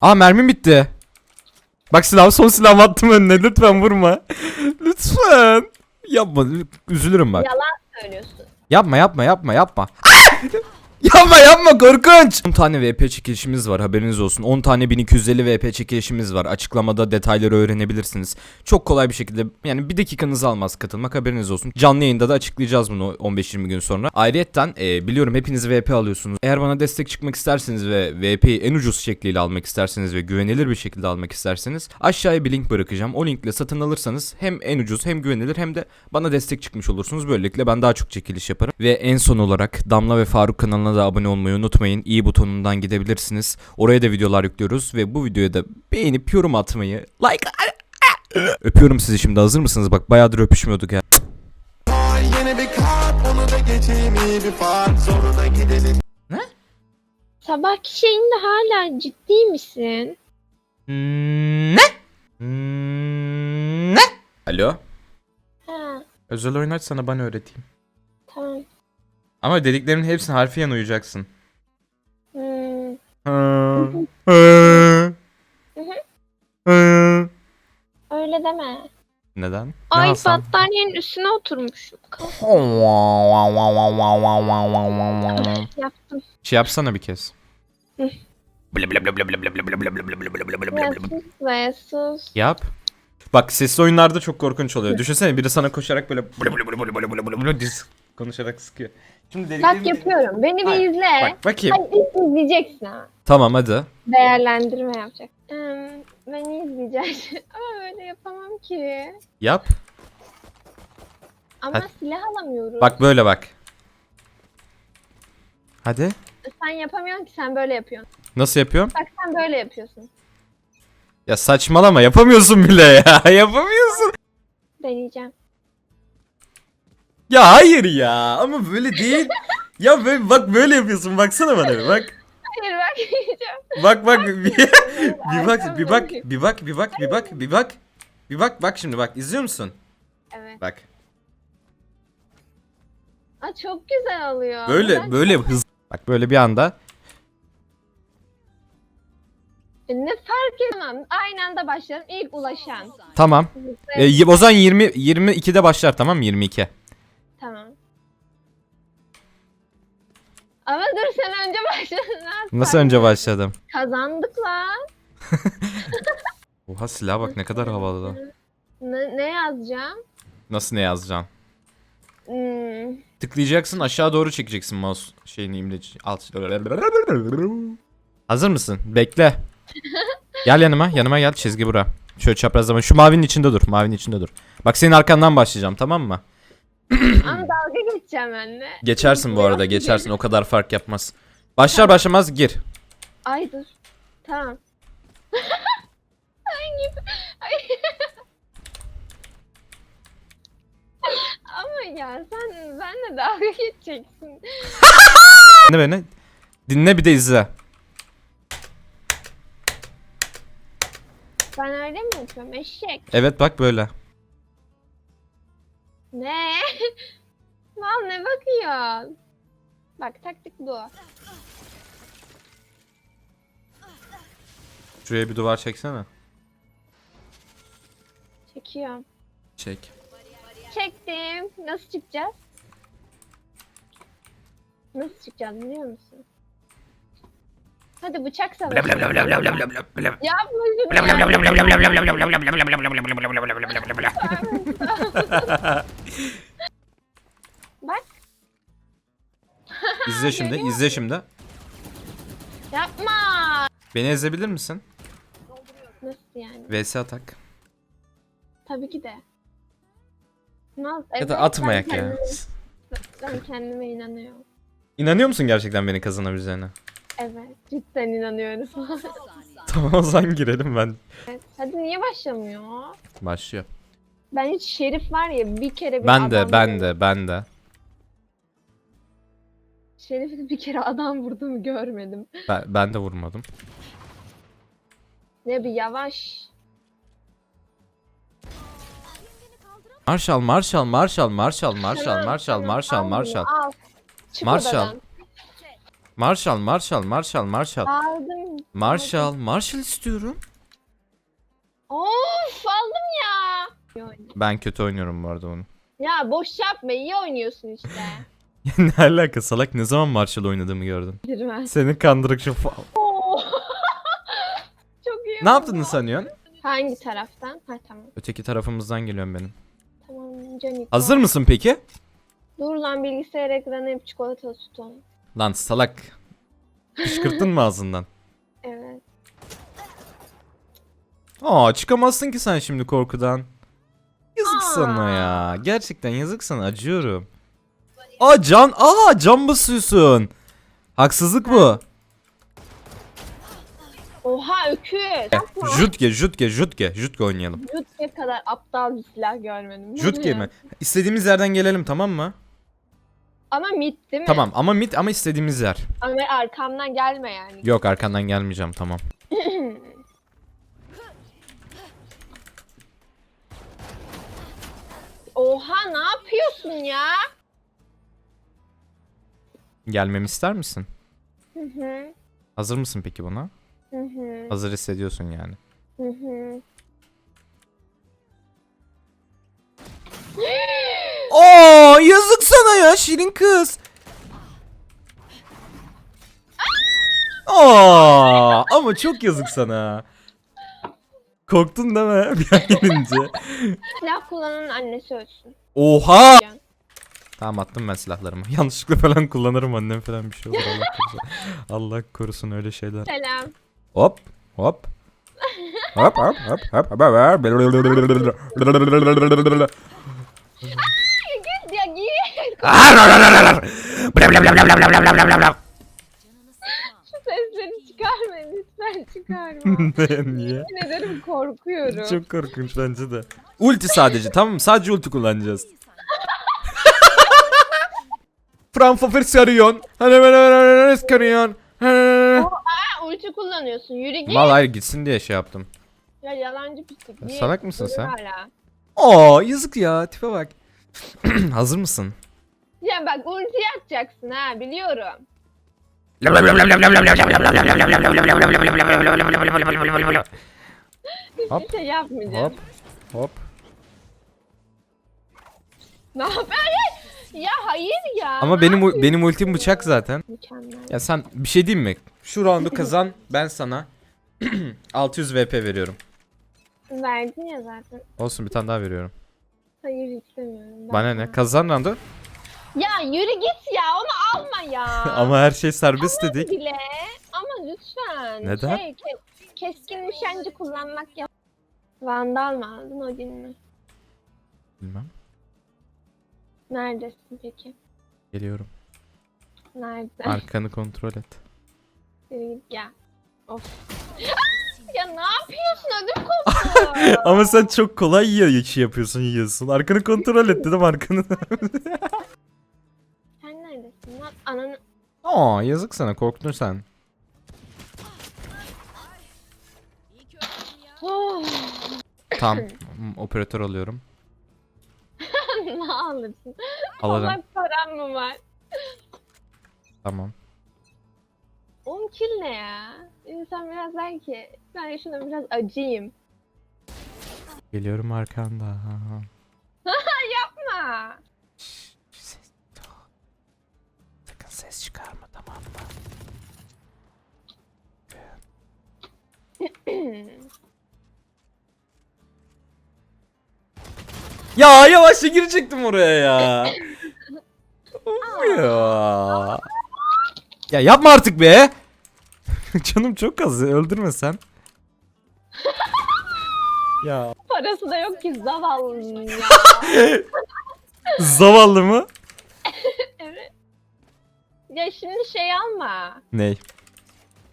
Aa mermim bitti. Bak silah son silahımı attım önüne lütfen vurma. lütfen. Yapma üzülürüm bak. Yalan söylüyorsun. Yapma yapma yapma yapma. Yapma yapma korkunç. 10 tane VP çekilişimiz var haberiniz olsun. 10 tane 1250 VP çekilişimiz var. Açıklamada detayları öğrenebilirsiniz. Çok kolay bir şekilde yani bir dakikanızı almaz katılmak haberiniz olsun. Canlı yayında da açıklayacağız bunu 15-20 gün sonra. Ayrıyetten e, biliyorum hepiniz VP alıyorsunuz. Eğer bana destek çıkmak isterseniz ve VP'yi en ucuz şekliyle almak isterseniz ve güvenilir bir şekilde almak isterseniz aşağıya bir link bırakacağım. O linkle satın alırsanız hem en ucuz hem güvenilir hem de bana destek çıkmış olursunuz. Böylelikle ben daha çok çekiliş yaparım. Ve en son olarak Damla ve Faruk kanalına da abone olmayı unutmayın. İyi butonundan gidebilirsiniz. Oraya da videolar yüklüyoruz ve bu videoya da beğenip yorum atmayı, like Öpüyorum sizi şimdi hazır mısınız? Bak bayağıdır öpüşmüyorduk ya. Yeni bir kart onu da geçeyim iyi bir fark Sonra da gidelim Sabahki şeyinde hala ciddi misin? Ne? Ne? Alo? Ha Özel oyun aç sana bana öğreteyim. Ama dediklerimin hepsini harfiyen uyacaksın. Hmm. Öyle deme. Neden? Ne Ay alsam? battaniyenin üstüne oturmuşum. Yaptım. Şey yapsana bir kez. Ya sus be sus. Yap. Bak sesli oyunlarda çok korkunç oluyor. Düşünsene biri sana koşarak böyle diz konuşarak sıkıyor. Şimdi Bak yapıyorum. Beni bir Hayır, izle. Bak bakayım. Hadi ilk izleyeceksin ha. Tamam hadi. Değerlendirme yapacak. Hmm, ben izleyeceğim. Ama öyle yapamam ki. Yap. Ama Hadi. silah alamıyorum. Bak böyle bak. Hadi. Sen yapamıyorsun ki sen böyle yapıyorsun. Nasıl yapıyorum? Bak sen böyle yapıyorsun. Ya saçmalama yapamıyorsun bile ya. Yapamıyorsun. Deneyeceğim. Ya hayır ya. Ama böyle değil. ya böyle, bak böyle yapıyorsun. Baksana bana bir bak. Hayır bak. Bak bak bir, bir bak bir bak bir bak bir bak bir bak bir bak bir bak bak şimdi bak izliyor musun? Evet. Bak Aa, çok güzel oluyor. böyle böyle hız bak böyle bir anda E, Ne fark etmem. Aynı anda başlarım. İlk ulaşan. tamam. E, y- o zaman 20 22'de başlar tamam mı 22. Ama dur sen önce başladın. lan. Nasıl önce başladım? Kazandık lan. Oha silah bak ne kadar havalı. Ne, ne yazacağım? Nasıl ne yazacaksın? Hmm. Tıklayacaksın aşağı doğru çekeceksin mouse şeyini imleci alt. Hazır mısın? Bekle. Gel yanıma yanıma gel çizgi bura. Şöyle çaprazlama şu mavinin içinde dur mavinin içinde dur. Bak senin arkandan başlayacağım tamam mı? Ama dalga geçeceğim benimle. Geçersin bu arada geçersin o kadar fark yapmaz. Başlar başlamaz gir. Ay dur. Tamam. Hangi? Ay. Ama ya sen benle dalga geçeceksin. Dinle beni. Dinle bir de izle. Ben öyle mi yapıyorum? Eşek. Evet bak böyle. Ne? Mal ne bakıyorsun? Bak taktik bu. Şuraya bir duvar çeksene. Çekiyorum. Çek. Çektim. Nasıl çıkacağız? Nasıl çıkacağız biliyor musun? Hadi bıçak savaşı. Yapma şunu. Bak İzle şimdi izle şimdi. yapma. Beni ezebilir misin? Nasıl yani? VS atak. Tabii ki de. Ya da atmayak ya. Ben kendime inanıyorum. İnanıyor musun gerçekten beni kazanabileceğine? Evet. Cidden inanıyorum. Tamam o zaman girelim ben. Hadi niye başlamıyor? Başlıyor. Ben hiç Şerif var ya bir kere bir Ben de adam ben de ben de. Şerif'e bir kere adam vurduğumu görmedim. Ben, ben de vurmadım. Ne bir yavaş. Marshall Marshall Marshall Marshall Marshall Marshall Marshall al Marshall. al. Çık Marshall. odadan. Marshall, Marshall, Marshall, Marshall. Aldım. Marshall, Marshall istiyorum. Of aldım ya. İyi oynuyor. Ben kötü oynuyorum bu arada onu. Ya boş yapma iyi oynuyorsun işte. ne alaka salak ne zaman Marshall oynadığımı gördün. Girmez. Senin kandırıkçı fa- Oo. Çok iyi. Ne yaptığını sanıyorsun? Hangi taraftan? Ha tamam. Öteki tarafımızdan geliyorum benim. Tamam Canik. Hazır mısın peki? Dur lan bilgisayar ekranı hep çikolatalı süt olmuş. Lan salak. Kışkırttın mı ağzından? Evet. Aa çıkamazsın ki sen şimdi korkudan. Yazık Aa. sana ya. Gerçekten yazık sana acıyorum. Aa can, aa can basıyorsun. Haksızlık bu. Oha öküz. Yapma. Jutge, jutge, jutge, jutge oynayalım. Jutke kadar aptal bir silah görmedim. Ne? mi? İstediğimiz yerden gelelim tamam mı? Ama mit değil mi? Tamam ama mit ama istediğimiz yer. Ama arkamdan gelme yani. Yok arkandan gelmeyeceğim tamam. Oha ne yapıyorsun ya? Gelmemi ister misin? Hı hı. Hazır mısın peki buna? Hı hı. Hazır hissediyorsun yani. Hı hı. Aa yazık sana ya şirin kız. Aa ama çok yazık sana. Korktun değil mi bir an gelince? Silah kullananın annesi ölsün. Oha! Tamam attım ben silahlarımı. Yanlışlıkla falan kullanırım annem falan bir şey olur Allah korusun. Allah korusun öyle şeyler. Selam. Hop hop. Hop hop hop hop hop hop. Git ya git. Şu sesleri çıkarma lütfen çıkarma. Niye? Yemin ederim korkuyorum. Çok korkunç bence de. Ulti sadece tamam mı? Sadece ulti kullanacağız. Frankfurt sarıyorsun. Hani sarıyorsun. Aa, ulti kullanıyorsun. Yürü git. Mal hayır gitsin diye şey yaptım. Ya yalancı pislik. Git. Salak mısın sen? Hala. Aa yazık ya tipe bak. Hazır mısın? Ya bak ulti atacaksın ha biliyorum. Hiçbir Hop, şey yapmayacağım. Hop hop. Ne yapıyorsun? Ya hayır ya. Ama benim benim ultim bıçak zaten. Mükemmel. Ya sen bir şey diyeyim mi? Şu roundu kazan ben sana 600 VP veriyorum. Verdin ya zaten. Olsun bir tane daha veriyorum. Hayır istemiyorum. Ben Bana ne? Kazan roundu. Ya yürü git ya onu alma ya. Ama her şey serbest dedik. bile. Ama lütfen. Neden? Şey, ke- keskin nişancı kullanmak yap. Vandal mı aldın Odin mi? Bilmem. Neredesin peki? Geliyorum. Nerede? Arkanı kontrol et. Yürü git ya. Of. ya ne yapıyorsun ödüm koptu. Ama sen çok kolay yiyor şey yapıyorsun yiyorsun. Arkanı kontrol et dedim arkanı. Lan? Ananı... Aa yazık sana korktun sen. Oh, hmm, operatör alıyorum. ne alırsın? Alırım. Allah param mı var? Tamam. 10 kill ne ya? İnsan biraz der ki ben şuna biraz acıyım. Geliyorum arkanda. Yapma. Ses çıkarma tamam mı? Ya yavaşça girecektim oraya ya. Ya. Ya yapma artık be. Canım çok az öldürme sen. ya Parası da yok ki zavallı ya. zavallı mı? Ya şimdi şey alma. Ney?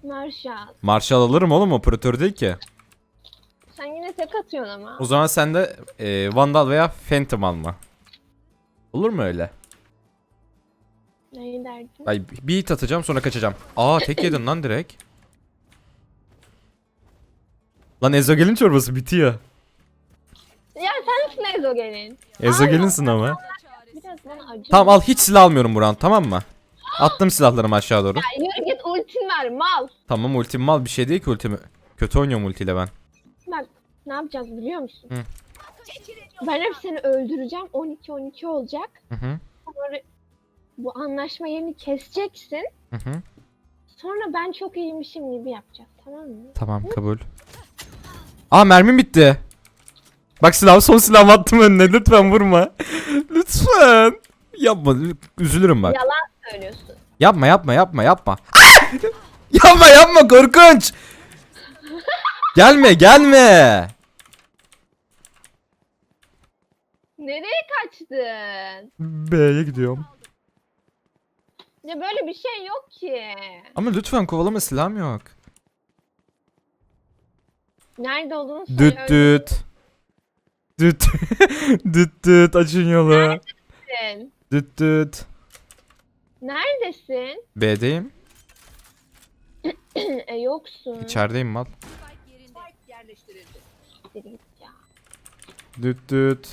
Marshall. Marshall alırım oğlum operatör değil ki. Sen yine tek atıyorsun ama. O zaman sen de e, Vandal veya Phantom alma. Olur mu öyle? Neyi derdin? Ay bir hit atacağım sonra kaçacağım. Aa tek yedin lan direkt. Lan ezogelin çorbası bitiyor. Ya sen misin Ezogel'in? Ezogelinsin ama. Biraz bana acı. Tamam al hiç silah almıyorum Buran tamam mı? Attım silahlarımı aşağı doğru. Ya yürü ultin var mal. Tamam ultim mal bir şey değil ki ultimi. Kötü oynuyorum ultiyle ben. Bak ne yapacağız biliyor musun? Hı. Ben hepsini öldüreceğim. 12-12 olacak. Hı hı. Sonra bu anlaşma yerini keseceksin. Hı hı. Sonra ben çok iyiymişim gibi yapacağız. Tamam mı? Tamam kabul. Aa mermim bitti. Bak silah son silahımı attım önüne lütfen vurma. lütfen. Yapma üzülürüm bak. Yalan söylüyorsun. Yapma yapma yapma yapma. Yapma yapma korkunç. gelme gelme. Nereye kaçtın? B'ye gidiyorum. Ya böyle bir şey yok ki. Ama lütfen kovalama silahım yok. Nerede olduğunu söyle. Düt düt. Düt düt düt açın yolu. Neredesin? Düt düt. Neredesin? B'deyim. e yoksun. İçerideyim mal. Düt düt.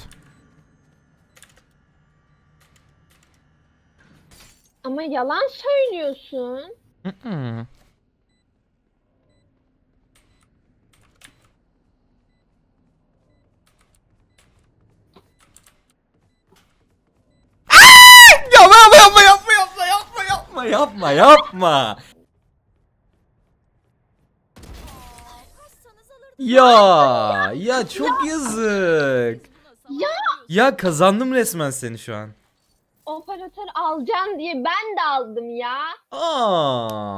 Ama yalan söylüyorsun yapma yapma yapma yapma yapma. Ya ya çok yazık. Ya Ya kazandım resmen seni şu an. operatör alacaksın diye ben de aldım ya. Aa.